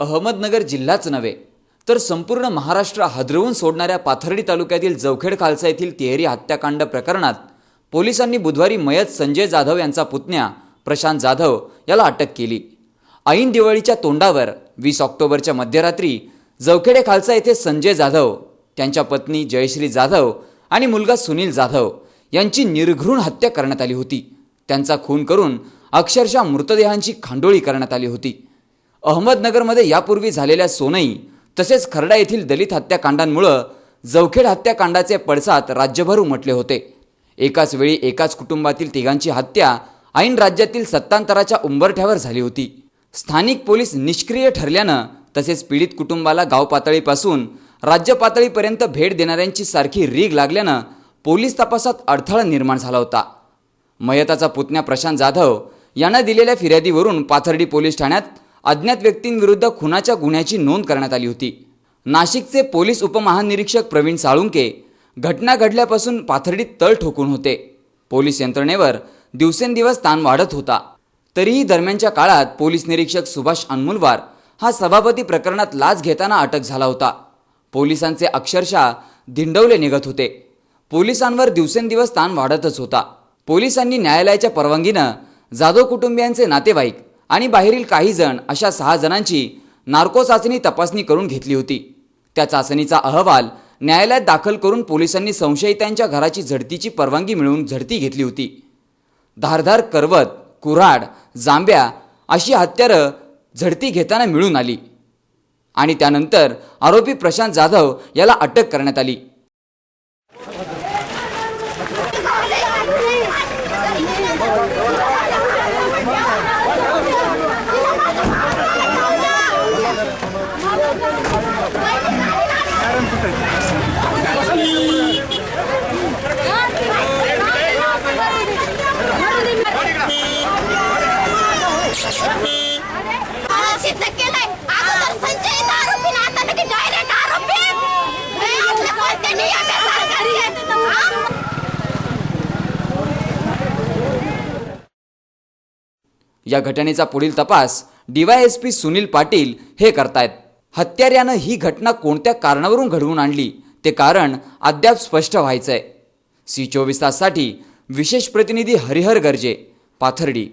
अहमदनगर जिल्हाच नव्हे तर संपूर्ण महाराष्ट्र हादरवून सोडणाऱ्या पाथर्डी तालुक्यातील जवखेड खालसा येथील तिहेरी हत्याकांड प्रकरणात पोलिसांनी बुधवारी मयत संजय जाधव यांचा पुतण्या प्रशांत जाधव याला अटक केली. ऐन दिवाळीच्या तोंडावर वीस ऑक्टोबरच्या मध्यरात्री जवखेडे खालसा येथे संजय जाधव त्यांच्या पत्नी जयश्री जाधव आणि मुलगा सुनील जाधव यांची निर्घृण हत्या करण्यात आली होती. त्यांचा खून करून अक्षरशः मृतदेहांची खांडोळी करण्यात आली होती. अहमदनगरमध्ये यापूर्वी झालेल्या सोनई तसेच खर्डा येथील दलित हत्याकांडांमुळं जवखेड हत्याकांडाचे पडसाद राज्यभर उमटले होते. एकाच वेळी एकाच कुटुंबातील तिघांची हत्या ऐन राज्यातील सत्तांतराच्या उंबरठ्यावर झाली होती. स्थानिक पोलीस निष्क्रिय ठरल्यानं तसेच पीडित कुटुंबाला गाव पातळीपासून राज्य पातळीपर्यंत भेट देणाऱ्यांची सारखी रीग लागल्यानं पोलीस तपासात अडथळा निर्माण झाला होता. मयताचा पुतण्या प्रशांत जाधव यांना दिलेल्या फिर्यादीवरून पाथर्डी पोलीस ठाण्यात अज्ञात व्यक्तींविरुद्ध खुनाच्या गुन्ह्याची नोंद करण्यात आली होती. नाशिकचे पोलीस उपमहानिरीक्षक प्रवीण साळुंके घटना घडल्यापासून पाथर्डीत तळ ठोकून होते. पोलीस यंत्रणेवर दिवसेंदिवस ताण वाढत होता. तरीही दरम्यानच्या काळात पोलीस निरीक्षक सुभाष अनमुलवार हा सभापती प्रकरणात लाच घेताना अटक झाला होता. पोलिसांचे अक्षरशः धिंडवले निघत होते. पोलिसांवर दिवसेंदिवस ताण वाढतच होता. पोलिसांनी न्यायालयाच्या परवानगीनं जाधव कुटुंबियांचे नातेवाईक आणि बाहेरील काही जण अशा सहा जणांची नार्को चाचणी तपासणी करून घेतली होती. त्या चाचणीचा अहवाल न्यायालयात दाखल करून पोलिसांनी संशयितांच्या घराची झडतीची परवानगी मिळवून झडती घेतली होती. धारधार करवत कुऱ्हाड जांब्या अशी हत्यारं झडती घेताना मिळून आली. आणि त्यानंतर आरोपी प्रशांत जाधव याला अटक करण्यात आली. या घटनेचा पुढील तपास डीवायएसपी सुनील पाटील हे करतायत. हत्याऱ्यानं ही घटना कोणत्या कारणावरून घडवून आणली ते कारण अद्याप स्पष्ट व्हायचंय. सी चोवीस ताससाठी विशेष प्रतिनिधी हरिहर गर्जे पाथर्डी.